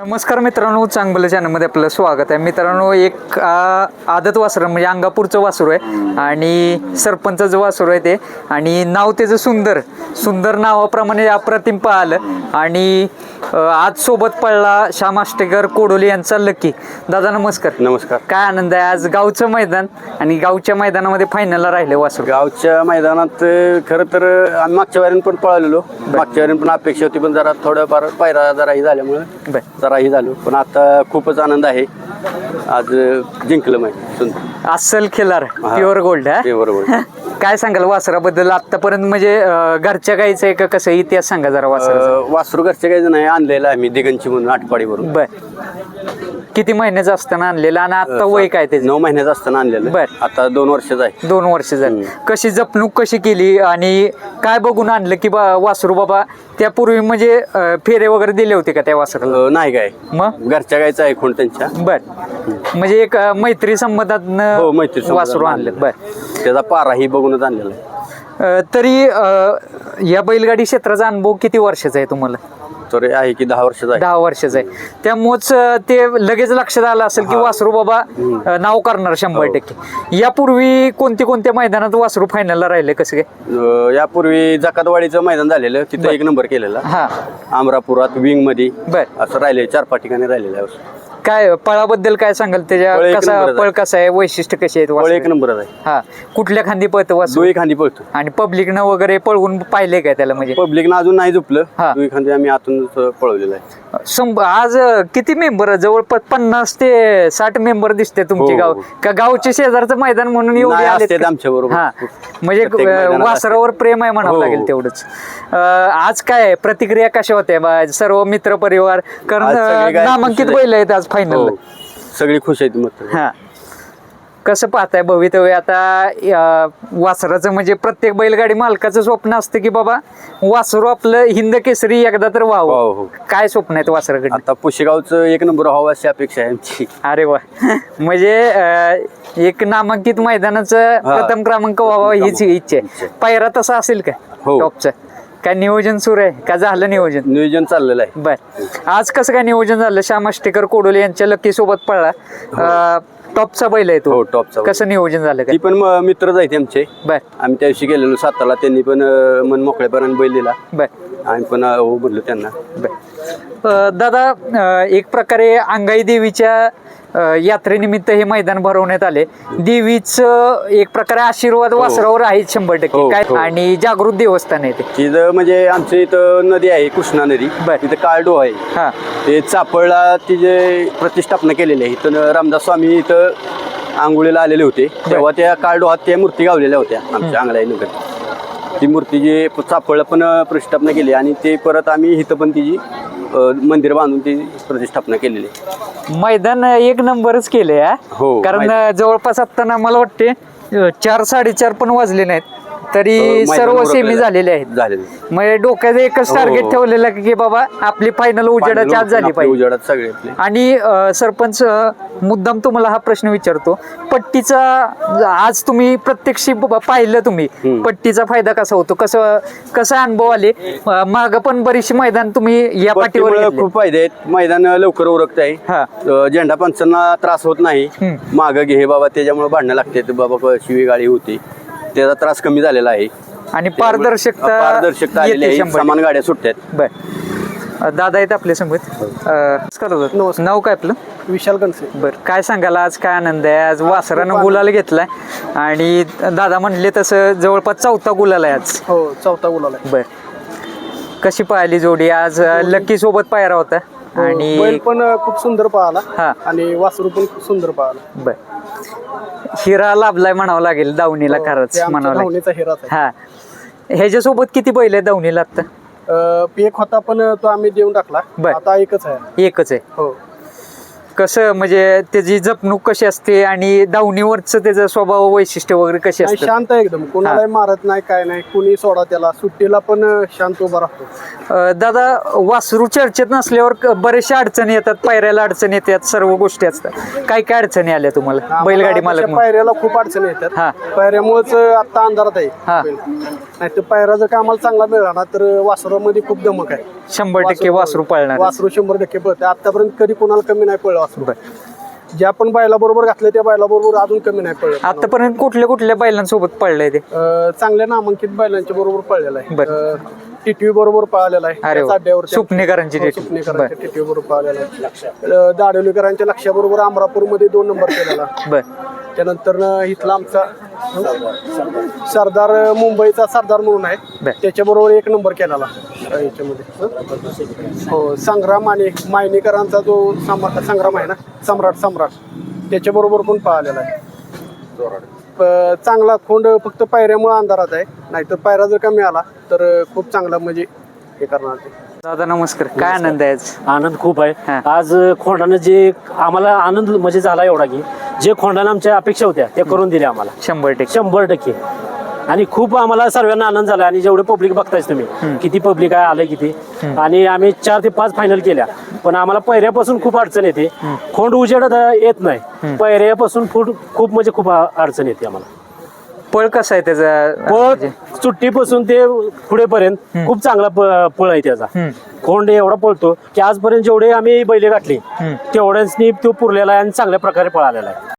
नमस्कार मित्रांनो चांगलं चॅनलमध्ये आपलं स्वागत आहे. मित्रांनो एक आदत वासर म्हणजे अंगापूरचं वासरू आहे आणि सरपंचाचं वासरू आहे ते. आणि नाव त्याचं सुंदर. सुंदर नावाप्रमाणे अप्रतिम पाहिलं. आणि आज सोबत पडला श्याम आष्टेकर कोडोली यांचा लकी. दादा नमस्कार. नमस्कार. काय आनंद आहे? आज गावचं मैदान आणि गावच्या मैदानामध्ये फायनलला राहिले वासरू. गावच्या मैदानात खरं तर आम्ही मागच्या वारीन पण पळालेलो. मागच्या वारीन पण अपेक्षा होती पण जरा थोडंफार पायरा जराही झाल्यामुळे. जराही झालो पण आता खूपच आनंद आहे. आज जिंकलं माहिती सुंदर. अस्सल खिलार प्युअर गोल्ड ते बरोबर काय सांगाल वासराबद्दल? आतापर्यंत म्हणजे अ, घरच्या गाईचं आहे का कसं इतिहास सांगा जरा वासराचा. अं, वासरू घरचे काही नाही आणलेलं आहे मी दिगंची म्हणून आटपाडीवरून. बर. किती महिन्याचं असताना आणलेलं आणि आता वय काय त्याचं? नऊ महिन्याचं असताना आणलेलं. बर. आता दोन वर्षाचं आहे. दोन वर्ष झाली कशी जपणूक कशी केली आणि काय बघून आणलं की बा वासरू बाबा त्यापूर्वी म्हणजे अ, फेरे वगैरे दिले होते का त्या वासराला? अं, नाही काय. मग? घरच्या गायचं आहे कोण त्यांच्या? बर. म्हणजे एक अ, मैत्री हो संबंधात मैत्री संबंधात वासरू आणलं. बर. त्याचा पाराही बघूनच आणलेला आहे. अ, तरी अ, या बैलगाडी क्षेत्राचा अनुभव किती वर्षाचा आहे तुम्हाला? तर आहे की दहा वर्षाचा आहे. दहा वर्षाचं आहे. त्यामुळेच अ, ते लगेच लक्षात आलं असेल की वासरू बाबा अ, नाव करणार शंभर टक्के. यापूर्वी कोणते कोणत्या मैदानात वासरू फायनलला राहिले कसं काय? अं, यापूर्वी जकातवाडीचं मैदान झालेलं तिथं एक नंबर केलेला. हा. अमरापुरात विंगमध्ये बर. असं राहिले चार पाच ठिकाणी राहिलेलं आहे. काय पळाबद्दल काय सांगाल? पळ त्याच्या एक कसा नंबरच आहे. पळ कसा आहे? वैशिष्ट्य कशी आहेत पळ एक वासराची? नंबरच आहे. हा. कुठल्या खांदी पळतं दुई खांदी पळतो. आणि पब्लिकनं वगैरे पळवून पाहिले काय त्याला म्हणजे? पब्लिकनं अजून नाही झोपलं. हा. दुई खांदी आम्ही आतून पळवलेलं आहे. संभ- आज किती मेंबर जवळपास पन्नास ते साठ मेंबर दिसते तुमचे हो, गाव हो. का गावचे शेजारचं मैदान म्हणून एवढे नाही, आलेत असतात का? आमच्याबरोबर. हा म्हणजे प्रत्येक अ, मैदानात वासरावर प्रेम आहे म्हणावं हो, लागेल हो. तेवढंच अ, आज काय आहे? प्रतिक्रिया कशा होत्या बा सर्व मित्र परिवार कारण आज सगळे अ, काय नामांकित खुश आहेत. बैल आहेत आज फायनल हो. सगळी खुश आहेत मग हा कसं पाहताय भवितव्य? आता वासराचं म्हणजे प्रत्येक बैलगाडी मालकाचं स्वप्न असतं की बाबा वासरू आपलं हिंद केसरी एकदा तर हो, हो. व्हावं काय स्वप्न आहेत वासराकडे आता पुशेगावचं एक नंबर व्हावं अशी अपेक्षा आहे आमची. अरे वा. म्हणजे एक नामांकित मैदानाचं हा. प्रथम क्रमांक व्हावा हीच इच्छा आहे. पायरा तसा असेल का? हो. टॉपचं. काय नियोजन सुरू आहे? का झालं नियोजन? नियोजन चाललेलं आहे. बर. आज कसं काय नियोजन झालं? श्याम आष्टेकर कोडोले यांच्या लकी सोबत पळला टॉपचा बैल आहे हो तो टॉपचा कसं नियोजन झालं ती काय पण म- मित्रच आहेत आमचे. बर. आम्ही त्या दिवशी गेलेलो साताला. त्यांनी पण अं, मन मोकळेपणाने बैल दिला. बर. आम्ही पण हो म्हणलो त्यांना. अ, दादा अ, एक प्रकारे अंगाई देवीच्या अ, यात्रेनिमित्त हे मैदान भरवण्यात आले. देवीचं एक प्रकारे आशीर्वाद वासरावर आहे शंभर टक्के. हो, काय? हो. आणि जागृत देवस्थान आहे ते. तिथं म्हणजे आमच्या इथं नदी आहे कृष्णा नदी. बर. तिथं काळडो आहे. हा. ते चापळला तिचे प्रतिष्ठापना केलेली आहे इथं रामदास स्वामी इथं आंघोळीला आलेले होते. तेव्हा त्या काळडोहात त्या मूर्ती गावलेल्या होत्या आमच्या आंगळ्या नगर. ती मूर्ती जी चापळला पण प्रतिष्ठापना केली आणि ते परत आम्ही इथं पण तिची मंदिर बांधून ती प्रतिष्ठापना केलेली आहे मैदान एक नंबरच केले हो, कारण. जवळपास असताना मला वाटते चार साडेचार पण वाजले नाहीत तरी मैदान सर्व उरकलेलं सेमी आहे. झालेले आहेत. झालेले. म्हणजे डोक्याचं एकच टार्गेट हो. ठेवलेलं की बाबा आपली फायनल उजेडाच्या आत झाली पाहिजे. उजेडात सगळे आपले. आणि अ, सरपंच अ, मुद्दाम तुम्हाला हा प्रश्न विचारतो. पट्टीचा आज तुम्ही प्रत्यक्ष ब- पाहिलं तुम्ही. हम्म. पट्टीचा फायदा कसा होतो? कसं कसा अनुभव आले? माग पण बरीचशी मैदान तुम्ही या पाठीवर पट्टीमुळे घेतले. खूप फायदे आहेत. मैदान लवकर उरकत आहे हा. अं, झेंडा पंचांना त्रास होत नाही. हम्म. मागं घे बाबा त्याच्यामुळे भांडणं लागते बाबा शिवी गाडी होती. त्याचा त्रास कमी झालेला आहे. आणि पारदर्शकता पारदर्शकता आलेली येते आहे. शंभर. समान गाड्या सुटतात बर. अ, दादा आहेत आपल्यासमोर नमस्कार नाव काय आपलं? विशाल कनसे बर. काय सांगाल? आज काय आनंद आहे? आज वासरानं गुलाल घेतलाय. आणि दादा म्हणले तसं जवळपास चौथा गुलाल आहे आज. हो चौथा गुलाल आहे. बर. कशी पाहिली जोडी? आज लकी सोबत पायरा होता. हो, बैल आणि पण अं, खूप सुंदर पाहला. हा. आणि वासरू पण खूप सुंदर पाहला. बर. हिरा लाभलाय म्हणावं लागेल दावणीला खरंच हो, आमच्या म्हणावं लागेल. आहे. हा. ह्याच्यासोबत किती बैल आहे दावणीला आता? एक होता पण तो आम्ही देऊन टाकला. बर. आता एकच आहे. एकच आहे. हो. कसं म्हणजे त्याची जपणूक कशी असते आणि दावणीवरचं त्याचं स्वभाव वैशिष्ट्य वगैरे कशी नाही, असते शांत आहे एकदम. कोणालाही मारत नाही काय नाही. कुणी सोडा त्याला. सुट्टीला पण अं, शांत उभा राहतो. दादा वासरू चर्चेत नसल्यावर क- बऱ्याचशा अडचणी येतात पायऱ्याला अडचणी येतात सर्व गोष्टी असतात. काय काय अडचणी आल्या तुम्हाला? बैलगाडी मालक म्हणून? पायऱ्याला खूप अडचणी हा. येतात पायऱ्यामुळेच आता अंधारात हा. आहे नाही तर पायरा जर का आम्हाला चांगला मिळाला ना तर वासरामध्ये खूप दमक आहे. शंभर टक्के वासरू पळणार वासरू शंभर टक्के पळते. आतापर्यंत कधी कोणाला कमी नाही पळलं वासरू ज्या पण बायला बरोबर घातले त्या बायला बरोबर अजून कमी नाही पळलं आतापर्यंत कुठल्या कुठल्या बैलांसोबत पळलंय ते? अं, चांगल्या नामांकित बैलांच्या बरोबर पळलेला आहे. बरं. टिटवी बरोबर पळालेला आहे. अरे वा. त्याच अड्ड्यावरती- सुपणेकरांची हो, टिटवी. सुपणेकरांच्या टिटवी बरोबर पळालेला आहे. दाडोलीकरांच्या लक्षाबरोबर अमरापूरमध्ये दोन नंबर केलेला. बर. त्यानंतर न इथला आमचा सरदार मुंबईचा सरदार म्हणून बर. आहे त्याच्याबरोबर एक नंबर केलेला. याच्यामध्ये. हो संग्राम आणि मायनीकरांचा जो सम- संग्राम आहे ना सम्राट सम्राट त्याच्याबरोबर पण पाहिलेला आहे. प- चांगला खोंड फक्त पायऱ्यामुळे अंधारात आहे. नाहीतर पायरा जर कमी आला तर खूप चांगला म्हणजे हे करणार ते. दादा नमस्कार. काय आनंद आहे आनंद खूप हा. आहे आज खोंडानं जे आम्हाला आनंद म्हणजे झाला एवढा की जे खोंडानं आमच्या अपेक्षा होत्या त्या करून दिल्या आम्हाला. शंभर टक्के. शंभर टक्के. आणि खूप आम्हाला सर्वांना आनंद झाला आणि जेवढे पब्लिक बघतायच तुम्ही किती पब्लिक आहे आलंय किती. आणि आम्ही चार ते पाच फायनल केल्या. पण आम्हाला पहिऱ्यापासून खूप अडचण येते. खोंड उजेडत येत नाही. पहिऱ्यापासून खूप खूप म्हणजे खूप अडचण येते आम्हाला. पळ कसा आहे त्याचा? पळ सुट्टीपासून ते पुढेपर्यंत खूप चांगला पळ आहे त्याचा. खोंड एवढा पळतो की आजपर्यंत जेवढे आम्ही बैले गाठली तेवढ्याच तो पुरलेला आहे आणि चांगल्या प्रकारे पळालेला आहे.